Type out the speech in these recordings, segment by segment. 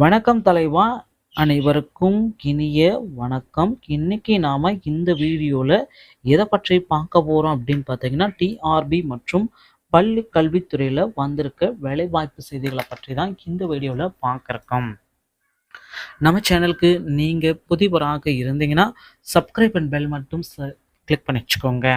வணக்கம் தலைவா. அனைவருக்கும் இனிய வணக்கம். இன்னைக்கு நாம இந்த வீடியோல எதை பற்றி பார்க்க போறோம் அப்படின்னு பார்த்தீங்கன்னா டிஆர்பி மற்றும் பள்ளி கல்வித்துறையில வந்திருக்க வேலைவாய்ப்பு செய்திகளை பற்றி தான் இந்த வீடியோல பார்க்கறோம். நம்ம சேனலுக்கு நீங்க புதிவராக இருந்தீங்கன்னா சப்ஸ்கிரைப் அண்ட் பெல் மட்டும் கிளிக் பண்ணி வச்சுக்கோங்க.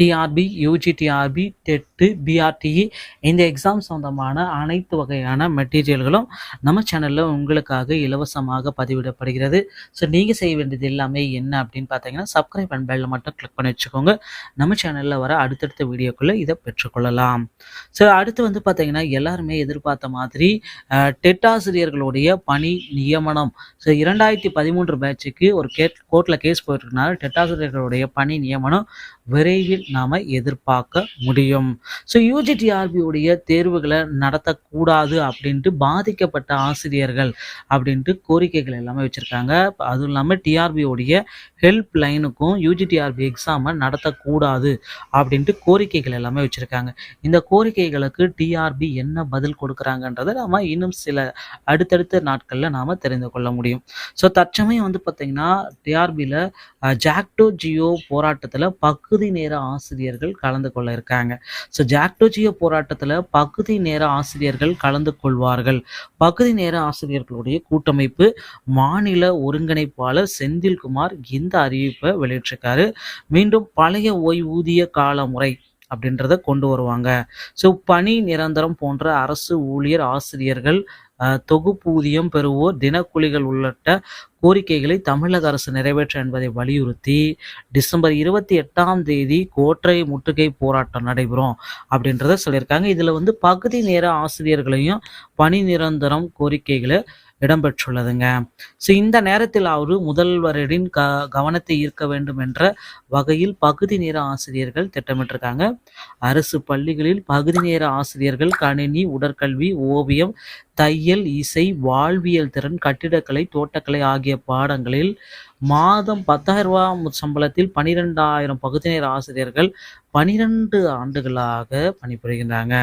TRB UG TRB TET TET BRTE இந்த எக்ஸாம் சொந்தமான அனைத்து வகையான மெட்டீரியல்களும் நம்ம சேனலில் உங்களுக்காக இலவசமாக பதிவிடப்படுகிறது. ஸோ நீங்கள் செய்ய வேண்டியது எல்லாமே என்ன அப்படின்னு பார்த்தீங்கன்னா சப்ஸ்கிரைப் அண்ட் பெல்ல மட்டும் கிளிக் பண்ணி வச்சுக்கோங்க. நம்ம சேனலில் வர அடுத்தடுத்த வீடியோக்குள்ளே இதை பெற்றுக்கொள்ளலாம். ஸோ அடுத்து வந்து பார்த்தீங்கன்னா எல்லாருமே எதிர்பார்த்த மாதிரி டெட் ஆசிரியர்களுடைய பணி நியமனம். ஸோ இரண்டாயிரத்தி பதிமூன்று பேட்சுக்கு ஒரு கேட் கோர்ட்டில் கேஸ் போயிட்டுருக்கனால டெட் ஆசிரியர்களுடைய பணி நியமனம் விரைவில் நாம் எதிர்பார்க்க முடியும். ஸோ யூஜிடிஆர்பியுடைய தேர்வுகளை நடத்தக்கூடாது அப்படின்ட்டு பாதிக்கப்பட்ட ஆசிரியர்கள் அப்படின்ட்டு கோரிக்கைகள் எல்லாமே வச்சுருக்காங்க. அதுவும் இல்லாமல் டிஆர்பியோடைய ஹெல்ப் லைனுக்கும் யூஜிடிஆர்பி எக்ஸாமை நடத்தக்கூடாது அப்படின்ட்டு கோரிக்கைகள் எல்லாமே வச்சுருக்காங்க. இந்த கோரிக்கைகளுக்கு டிஆர்பி என்ன பதில் கொடுக்குறாங்கன்றதை நம்ம இன்னும் சில அடுத்தடுத்த நாட்களில் நாம் தெரிந்து கொள்ள முடியும். ஸோ தற்சமயம் வந்து பார்த்திங்கன்னா டிஆர்பியில் ஜாக்டோ ஜியோ போராட்டத்தில் பகுதி நேர ஆசிரியர்கள் கலந்து கொள்ள இருக்காங்க. ஸோ ஜாக்டோஜியோ போராட்டத்தில் பகுதி நேர ஆசிரியர்கள் கலந்து கொள்வார்கள். பகுதி நேர ஆசிரியர்களுடைய கூட்டமைப்பு மாநில ஒருங்கிணைப்பாளர் செந்தில்குமார் இந்த அறிவிப்பை வெளியிட்டிருக்காரு. மீண்டும் பழைய ஓய்வூதிய கால முறை அப்படின்றத கொண்டு வருவாங்க. ஸோ பணி நிரந்தரம் போன்ற அரசு ஊழியர் ஆசிரியர்கள் தொகுப்பூதியம் பெறுவோர் தினக்கூலிகள் உள்ளிட்ட கோரிக்கைகளை தமிழக அரசு நிறைவேற்ற என்பதை வலியுறுத்தி டிசம்பர் இருபத்தி எட்டாம் தேதி கோட்டை முற்றுகை போராட்டம் நடைபெறும் அப்படின்றத சொல்லியிருக்காங்க. இதில் வந்து பகுதி நேர ஆசிரியர்களையும் பணி நிரந்தரம் கோரிக்கைகளை இடம்பெற்றுள்ளதுங்க. ஸோ இந்த நேரத்தில் அவர் முதல்வரின் க கவனத்தை ஈர்க்க வேண்டும் என்ற வகையில் பகுதி நேர ஆசிரியர்கள் திட்டமிட்டிருக்காங்க. அரசு பள்ளிகளில் பகுதி நேர ஆசிரியர்கள் கணினி உடற்கல்வி ஓவியம் தையல் இசை வாழ்வியல் திறன் கட்டிடக்கலை தோட்டக்கலை ஆகிய பாடங்களில் மாதம் பத்தாயிரம் ரூபா சம்பளத்தில் பனிரெண்டாயிரம் பகுதி நேர ஆசிரியர்கள் பனிரெண்டு ஆண்டுகளாக பணிபுரிகின்றாங்க.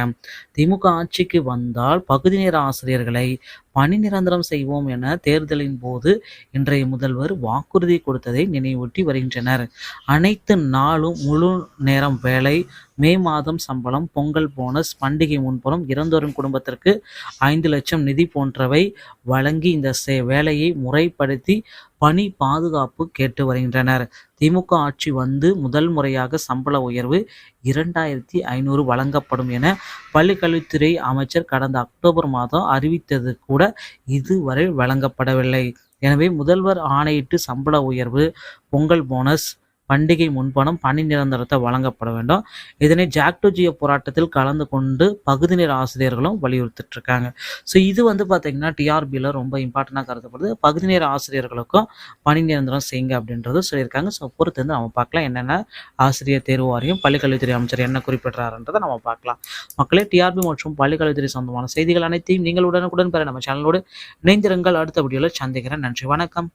திமுக ஆட்சிக்கு வந்தால் பகுதி நேர ஆசிரியர்களை பணி நிரந்தரம் செய்வோம் என தேர்தலின் போது இன்றைய முதல்வர் வாக்குறுதி கொடுத்ததை நினைவூட்டி வருகின்றனர். அனைத்து நாளும் முழு நேரம் வேலை மே மாதம் சம்பளம் பொங்கல் போனஸ் பண்டிகை முன்புறம் இறந்தோரும் குடும்பத்திற்கு ஐந்து லட்சம் நிதி போன்றவை வழங்கி இந்த வேலையை முறைப்படுத்தி பணி பாதுகாப்பு கேட்டு வருகின்றனர். திமுக ஆட்சி வந்து முதல் முறையாக சம்பள உயர்வு இரண்டாயிரத்தி ஐநூறு வழங்கப்படும் என பள்ளிக்கல்வித்துறை அமைச்சர் கடந்த அக்டோபர் மாதம் அறிவித்தது கூட இதுவரை வழங்கப்படவில்லை. எனவே முதல்வர் ஆணையிட்டு சம்பள உயர்வு பொங்கல் போனஸ் பண்டிகை முன்பணம் பணி நிரந்தரத்தை வழங்கப்பட வேண்டும். இதனை ஜாக்டோஜியோ போராட்டத்தில் கலந்து கொண்டு பகுதி நேர ஆசிரியர்களும் வலியுறுத்திட்டு இருக்காங்க ஸோ இது வந்து பார்த்தீங்கன்னா டிஆர்பியில் ரொம்ப இம்பார்ட்டண்ட்டாக கருதப்படுது. பகுதி நேர ஆசிரியர்களுக்கும் பணி நிரந்தரம் செய்யுங்க அப்படின்றது சொல்லியிருக்காங்க. ஸோ பொறுத்து வந்து நம்ம பார்க்கலாம் என்னென்ன ஆசிரியர் தேர்வு வாரியம் பள்ளிக்கல்வித்துறை அமைச்சர் என்ன குறிப்பிடுறாருன்றதை நம்ம பார்க்கலாம். மக்களே டிஆர்பி மற்றும் பள்ளிக்கல்வித்துறை சொந்தமான செய்திகள் அனைத்தையும் நீங்கள் உடனுக்குடன் பெற நம்ம சேனலோடு இணைந்திருங்கள். அடுத்த வீடியோவில் சந்திக்கிறேன். நன்றி வணக்கம்.